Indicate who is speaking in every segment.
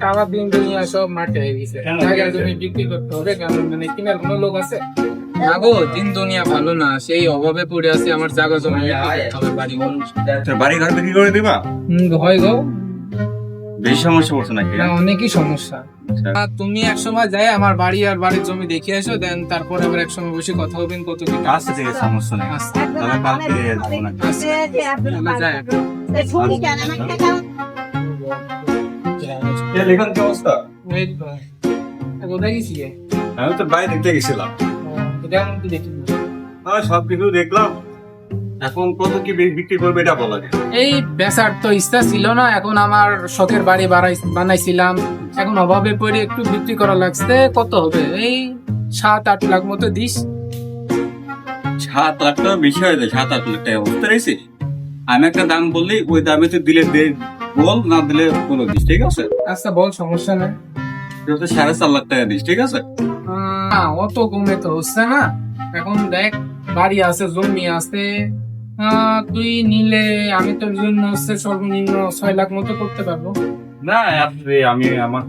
Speaker 1: টাকা দিন দুনিয়া সব মাঠে হয়ে গেছে
Speaker 2: কেন?
Speaker 1: বিক্রি করতে হবে কারণ মানে কেনার কোনো লোক আছে না গো দিন দুনিয়া ভালো না সেই অভাবে পড়ে আছে আমার জায়গা জমি বিক্রি করতে হবে বাড়ি ঘর।
Speaker 2: বিক্রি করে দিবা
Speaker 1: হয় গো
Speaker 2: বেশি সমস্যা পড়ছে নাকি?
Speaker 1: না অনেকই সমস্যা। আর তুমি এক সময় যাই আমার বাড়ি আর বাড়ির জমি দেখে এসো দেন তারপরে আবার এক সময় বসে কথা হবেন কত কি
Speaker 2: আচ্ছা ঠিক আছে। সমস্যা নেই। তবে কালকে যাব না
Speaker 1: তাহলে যাই। এখন।
Speaker 2: কি অবস্থা?
Speaker 1: কোথায় গেছিলে?
Speaker 2: আমি তো বাইরে দেখতে গেছিলাম।
Speaker 1: এটা আমি দেখি।
Speaker 2: আমি সব কিছু দেখলাম। এখন কত কি বিক্রি করবে এটা বলা যায়
Speaker 1: এই বেচার তো ইচ্ছা ছিল না এখন আমার শখের বাড়ি বাড়াই বানাইছিলাম। এখন অভাবে পড়ে একটু বিক্রি করা লাগছে কত হবে? এই সাত আট লাখ মতো দিস।
Speaker 2: সাত লাখ টাকা বেশি হয়ে যায় সাত আট লাখ টাকা বুঝতে পেরেছিস আমি একটা দাম বললি ওই দামে তুই দিলে দে বল না দিলে বলো দিস ঠিক আছে?
Speaker 1: আচ্ছা বল সমস্যা নেই।
Speaker 2: তুই তো সাড়ে চার লাখ টাকা দিস ঠিক আছে?
Speaker 1: না অত কমে তো হচ্ছে না। এখন দেখ বাড়ি আছে জমি আছে তুই নিলে আমি তোর জন্য হচ্ছে সর্বনিম্ন ছয় লাখ মতো করতে পারব।
Speaker 2: না আপনি আমি আমার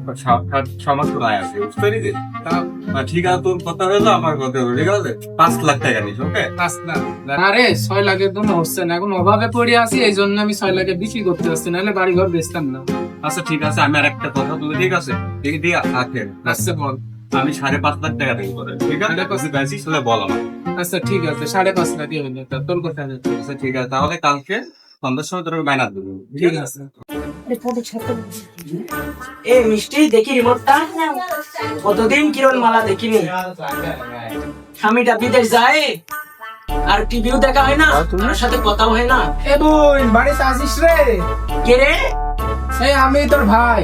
Speaker 2: সমস্ত রায় আছে বুঝতে পেরেছিস
Speaker 1: তা-
Speaker 2: ঠিক আছে তোর কথা হলো আমার কথা হলো ঠিক আছে? পাঁচ লাখ টাকা নিস ওকে
Speaker 1: পাঁচ লাখ। আরে ছয় লাখের জন্য হচ্ছে না এখন অভাবে পড়ে আছি এই জন্য আমি ছয় লাখে বিক্রি করতে পারছি নাহলে বাড়ি ঘর বেচতাম না।
Speaker 2: আচ্ছা ঠিক আছে আমি আর একটা কথা বলি ঠিক আছে? ঠিক দিয়ে থাকেন
Speaker 1: আচ্ছা বল।
Speaker 2: আমি সাড়ে পাঁচ লাখ টাকা দেবো তোরে ঠিক আছে? বেশি বল আমার
Speaker 1: আচ্ছা ঠিক আছে সাড়ে পাঁচ লাখ দিয়ে হইল তোর কথা
Speaker 2: আচ্ছা ঠিক আছে তাহলে কালকে সন্ধ্যার সময় তোর ব্যানার দেবো
Speaker 1: ঠিক আছে?
Speaker 3: এ মিষ্টি দেখি রিমোটটা। কতদিন কিরণ মালা দেখিনি। স্বামীটা বিদেশ যায় আর টিভিও দেখা হয় না তোমার সাথে কথা হয় না।
Speaker 1: এ বোন বাড়িতে আসিস রে?
Speaker 3: কে রে?
Speaker 1: এই আমি তোর ভাই।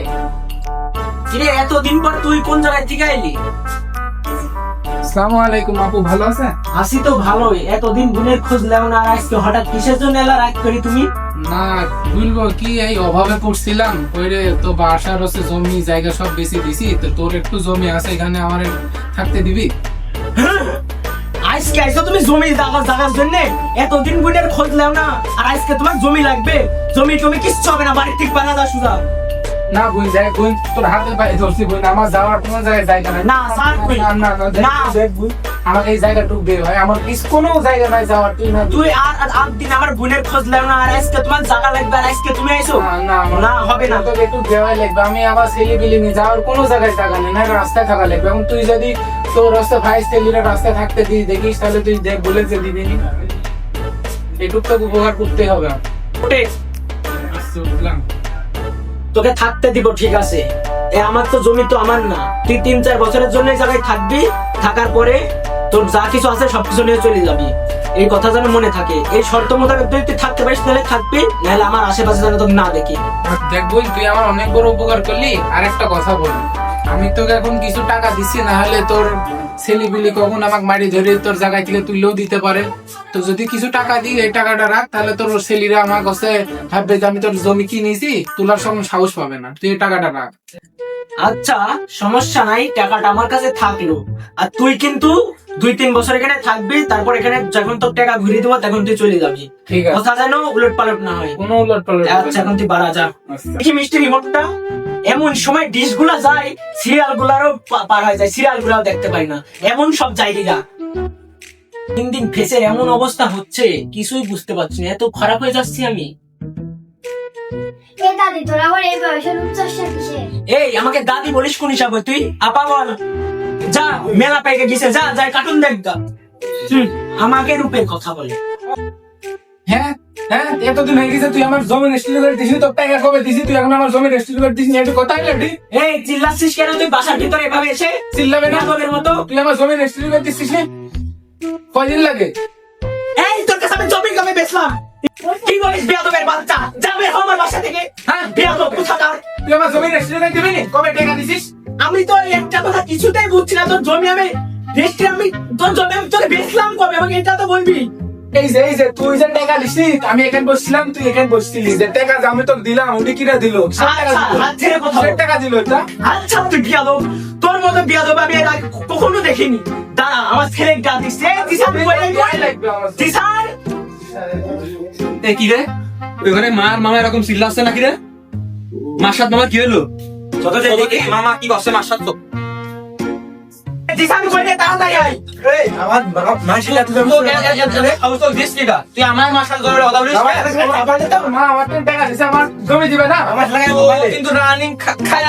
Speaker 3: কিরে এতদিন পর তুই কোন জায়গায় থেকে
Speaker 1: আসসালামু আলাইকুম আপু ভালো আছেন?
Speaker 3: আসি তো ভালোই। এতদিন বোনের খোঁজ নেও না আর আজকে হঠাৎ কিসের জন্য এলা রাগ করি তুমি?
Speaker 1: না বলব কি এই অভাবে পড়ছিলাম? ওইরে তো বাসার হচ্ছে জমি জায়গা সব বেশি দিছি তো তোর একটু জমি আছে এখানে আমার থাকতে দিবি?
Speaker 3: আজকে আইসো তুমি জমি জায়গা জায়গার জন্য? এতদিন বোনের খোঁজ নেও না আর আজকে তোমার জমি লাগবে। জমি টমি কিচ্ছু হবে না বাড়ি ঠিক বানা দা সুদা
Speaker 1: না বোন যাই বোন তোর হাতে পায়ে ধরছি বোন আমার যাওয়ার কোনো জায়গায় জায়গা নাই
Speaker 3: না, স্যার, বোন।
Speaker 1: না না না দেখ,
Speaker 3: না।
Speaker 1: বোন আমার এই জায়গাটুকু দে ভাই আমার কিছু কোনো জায়গা নাই যাওয়ার তুই না
Speaker 3: তুই আর আর দিন আমার বোনের খোঁজ নেও না আর আজকে তোমার জায়গা লাগবে আর আজকে তুমি আইসো
Speaker 1: না না
Speaker 3: না হবে না
Speaker 1: তোকে একটু দেওয়াই লাগবে আমি আবার ছেলে বিলি নিয়ে যাওয়ার কোনো জায়গায় টাকা নেই না রাস্তায় থাকা লাগবে এবং তুই যদি তোর রাস্তা ভাই ছেলেরা রাস্তায় থাকতে দিস দেখিস তাহলে তুই দেখ বলে যে দিবি এটুক তো উপকার করতে হবে আমার।
Speaker 3: ওঠে
Speaker 1: আচ্ছা, উঠলাম।
Speaker 3: তোকে থাকতে দিব, ঠিক আছে? এ আমার তো জমি তো আমার না। তুই তিন, চার বছরের জন্য জায়গায় থাকবি, থাকার পরে তোর যা কিছু আছে সবকিছু নিয়ে চলে যাবি। এই কথা যেন মনে থাকে। এই শর্ত মোতাবেক তুই থাকতে পারিস, তাহলে থাকবি, নাহলে আমার আশেপাশে যেন তোকে না দেখি।
Speaker 1: আর দেখ বোন, তুই আমার অনেক বড় উপকার করলি। আর একটা কথা বল। আমি তোকে এখন কিছু টাকা দিচ্ছি না হলে তোর ছেলেবিলি কখন আমাকে মারি ধরে তোর জায়গায় থেকে তুললেও দিতে পারে। তো যদি কিছু টাকা দিই এই টাকাটা রাখ তাহলে তোর ছেলেরা আমার কাছে ভাববে যে আমি তোর জমি কিনেছি তোলার সময় সাহস পাবে না। তুই এই টাকাটা রাখ।
Speaker 3: আচ্ছা সমস্যা নাই টাকাটা আমার কাছে থাকল। আর তুই কিন্তু দুই তিন বছর এখানে থাকবি তারপর এখানে যখন তোর টাকা ঘুরিয়ে দেবো তখন তুই চলে যাবি।
Speaker 1: ঠিক আছে।
Speaker 3: কথা যেন উলট পালট না হয়।
Speaker 1: কোনো উলট পালট
Speaker 3: আচ্ছা এখন তুই বাড়া যা।
Speaker 1: আচ্ছা।
Speaker 3: দেখি মিষ্টি রিমোটটা এমন সময় ডিশগুলা যায় সিরিয়াল গুলারও পার হয়ে যায় সিরিয়াল গুলাও দেখতে পাই না। এমন সব জায়গা। দিন দিন ফেসের এমন অবস্থা হচ্ছে কিছুই বুঝতে পারছি না। এত খারাপ হয়ে যাচ্ছি আমি।
Speaker 4: এই
Speaker 3: আমাকে দাদি বলিস কোন হিসাবে তুই? আপা বল। যা মেলা পেকে গেছে যা যাই কার্টুন দেখ আমাকে রূপের কথা বলে।
Speaker 1: হ্যাঁ হ্যাঁ এতদিন হয়ে গেছে তুই আমার জমি রেস্ট্রিক্ট করে দিছিস তোর টাকা কবে দিছিস? তুই এখন আমার জমি রেস্ট্রিক্ট করে দিছিস কথা বলি
Speaker 3: এই চিল্লাচ্ছিস কেন? তুই বাসার ভিতরে এভাবে এসে
Speaker 1: চিল্লাবে না।
Speaker 3: বেয়াদবের মতো।
Speaker 1: তুই আমার জমি করে দিছিস নে? কয়দিন লাগে?
Speaker 3: এই তোর কাছে আমি জমি কমে বেচলাম? কি বলিস বিয়াদবের বাচ্চা? যাবে আমার বাসা থেকে।
Speaker 1: হ্যাঁ।
Speaker 3: বিয়াদব কোথাকার?
Speaker 1: তুই আমার জমি রেস্ট্রিক্ট করে দিবি? কবে টাকা দিছিস?
Speaker 3: আমি তো একটা কথা কিছুতেই বুঝছি না তোর জমি আমি রেস্টে আমি তোর জমি আমি তোকে বেচলাম কবে? আমাকে এটা তো বলবি।
Speaker 1: এই যে এই যে তুই যে টাকা আমি এখানে বসছিলাম তুই এখানে বসছিলি যে টাকা আমি তোকে দিলাম ওটি কিরা দিল?
Speaker 3: আচ্ছা, হাত ছেড়ে কথা বল।
Speaker 1: টাকা দিল এটা?
Speaker 3: আচ্ছা তুই বিয়াদব তোর মতো বিয়াদব আমি কখনো দেখিনি। দাঁড়া আমার ছেলে গা দিচ্ছে।
Speaker 5: এ কি রে? ওই ঘরে মার মামা এরকম চিল্লাচ্ছে নাকি রে? মার সাথে মামা কি হলো মামা কি করছে মার সাথে? তো
Speaker 3: কইলে তাড়াতাড়ি আয়। আমার মাসিলা তুই
Speaker 5: তুই আমার মার সাথে কথা বলিস
Speaker 1: মা আমার তো টাকা দিছে আমার জমি দিবে না।
Speaker 3: আমার লাগাই
Speaker 5: ও কিন্তু রানিং খায়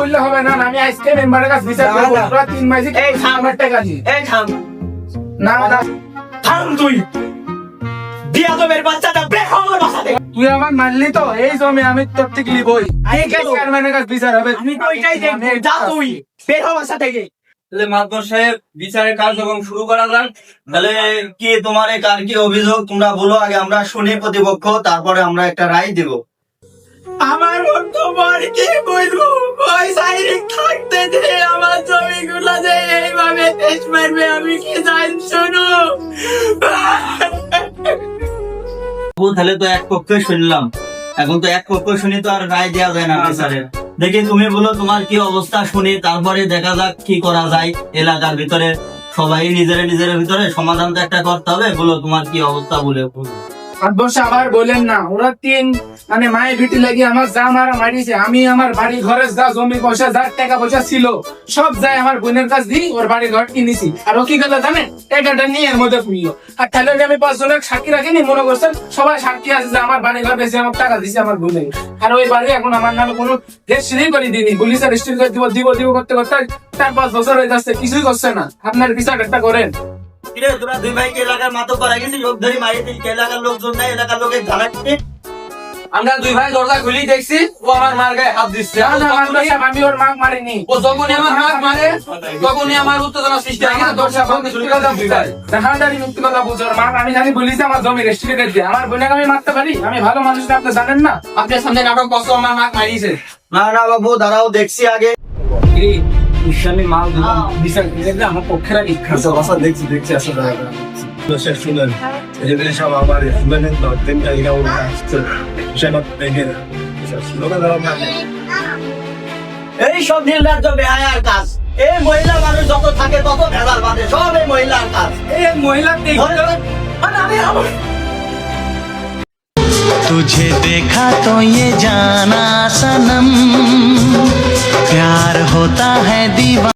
Speaker 1: বললে হবে না না, আমি আজকে মেম্বারের কাছে বিচার
Speaker 3: না,
Speaker 1: করব তিন মাসে
Speaker 3: এই, থাম।
Speaker 1: আমার টাকা দি
Speaker 3: এই থাম।
Speaker 1: না না।
Speaker 3: থাম তুই। দিয়া তো বাচ্চাটা বের হও আমার
Speaker 1: তুই আমার মানলি তো এই জমি আমি তোর থেকে লিবই
Speaker 3: আরে
Speaker 1: কাছে বিচার হবে।
Speaker 3: আমি তো ওইটাই দেখব যা তুই। বের
Speaker 6: তাহলে মাতবর সাহেব বিচারের কার্যক্রম শুরু করা যাক তাহলে কি তোমার কার কি অভিযোগ তোমরা বলো আগে আমরা শুনি প্রতিপক্ষ তারপরে আমরা একটা রায় দেব।
Speaker 3: আমার বর্তমান কি বলব? ওই থাকতে দে আমার জমিগুলো যে এইভাবে দেশ মারবে আমি কি জান শোনো।
Speaker 6: তাহলে তো এক পক্ষে শুনলাম। এখন তো এক পক্ষ শুনি তো আর রায় দেওয়া যায় না বিচারের। দেখি তুমি বলো তোমার কি অবস্থা শুনি, তারপরে দেখা যাক কি করা যায় এলাকার ভিতরে। সবাই নিজের নিজের ভিতরে সমাধান তো একটা করতে হবে, বলো তোমার কি অবস্থা বলে।
Speaker 1: আর বসে আবার বলেন না, ওরা তিন মানে মায়ের ভিটি লাগিয়ে আমার যা মারা মারিছে, আমি আমার বাড়ি ঘরে যা জমি পয়সা যা টাকা পয়সা ছিল, সব যাই আমার বোনের কাছ দিই ওর বাড়ি ঘর কিনেছি। আর ও কি কথা জানেন? টাকাটা নিয়ে এর মধ্যে ফুললো আর তাহলে আমি পাঁচ জনের সাক্ষী রাখিনি, মনে করছেন সবাই সাক্ষী আছে যে আমার বাড়ি ঘর বেশি, আমার টাকা দিছে আমার বোনে আর ওই বাড়ি এখন আমার নামে কোনো রেজিস্ট্রি করে দিনি পুলিশের রেজিস্ট্রি করে দিব দিব দিব করতে করতে চার পাঁচ বছর হয়ে যাচ্ছে, কিছুই করছে না। আপনার বিচার একটা করেন।
Speaker 6: কিরে তোরা দুই ভাইকে এলাকার মাতো করা গেছিস লোক ধরে মারিয়ে এলাকার লোকজন নাই? এলাকার লোকের জানাচ্ছি
Speaker 5: আমরা দুই ভাই দরজা খুলি দেখছি ও আমার মার গায়ে হাত দিচ্ছে।
Speaker 1: না, না, মানবো সাহেব, আমি ওর মাগ মারিনি।
Speaker 5: ও যখনই আমার হাত মারে তখনই আমার উত্তেজনা সৃষ্টি হয়। কিন্তু দর্শক বন্ধু শুরু করে দুই ভাই
Speaker 1: দেখানদারি মুক্তি কথা বলছো ওর মাগ আমি জানি বলিস আমার জমি রেস্ট্রি দিয়ে আমার বোনকে আমি মারতে পারি? আমি ভালো মানুষ না, আপনি জানেন না?
Speaker 5: আপনার সামনে নাটক কষ্ট আমার মাক মারিয়েছে
Speaker 6: না না বাবু দাঁড়াও দেখছি আগে।
Speaker 1: আমি মাল দিলাম বিচার দিলে আমার পক্ষে রাখি
Speaker 7: দেখছি দেখছি আসলে শেষ শুনেন এদের সব আমার মানে তিনটা এগারো আসছে সেটা দেখে লোকে ধরো না
Speaker 6: এই সব নির্লজ্জ বেহায়ার কাজ এই মহিলা মানুষ যত থাকে তত ভেজাল বাঁধে সব এই মহিলার কাজ
Speaker 1: এই মহিলা
Speaker 6: ধরে ধরে
Speaker 3: মানে আমি আমার
Speaker 8: तुझे देखा तो ये जाना सनम प्यार होता है दीवा